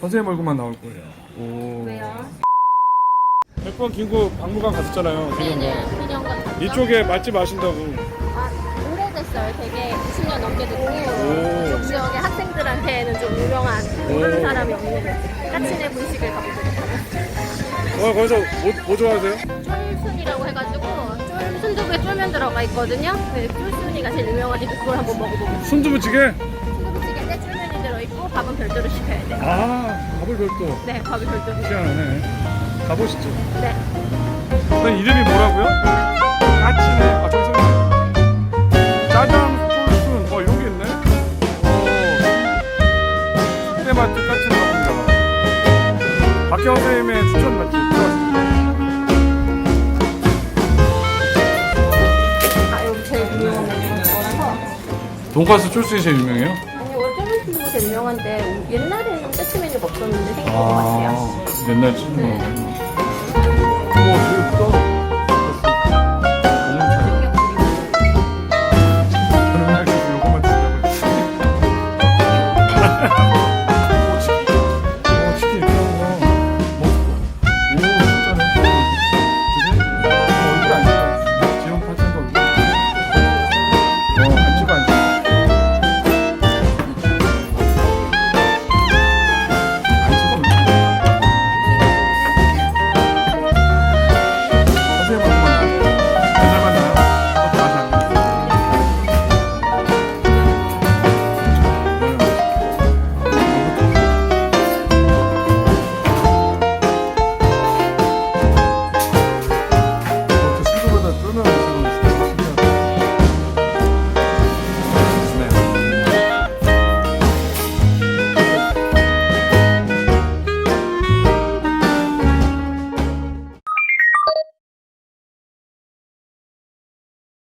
선생님 얼굴만 나올 거예요. 오. 왜요? 백번 김구 박물관 갔었잖아요. 기념관. 네네, 기념관 갔죠? 이쪽에 맛집 아신다고. 아, 오래됐어요. 되게 20년 넘게 됐고 오. 이쪽 지역의 학생들한테는 좀 유명한 모르는 사람이 없는 까치네 분식을 가보도록 하겠습니다. 어, 거기서 뭐, 뭐 좋아하세요? 쫄순이라고 해가지고 쫄, 순두부에 쫄면 들어가 있거든요. 그 쫄순이가 제일 유명하니까 그걸 한번 먹어보고 순두부찌개? 밥은 별도로 시켜야 돼요. 아, 밥을 별도. 네, 밥이 별도로. 희한하네. 가보시죠. 네. 선 이름이 뭐라고요? 까치네. 아, 저기 서 짜장 쫄순. 어, 여기 있네. 오. 숙대마트 까치네 가봅니다. 박경 선생님의 추천 맛집. 아, 여기 제일 유명한 거라서. 돈가스 쫄순이 제일 유명해요? 제일 유명한데 옛날에는 세트 메뉴가 없었는데 생긴 것 같아요. 아, 옛날 친구. Thank you.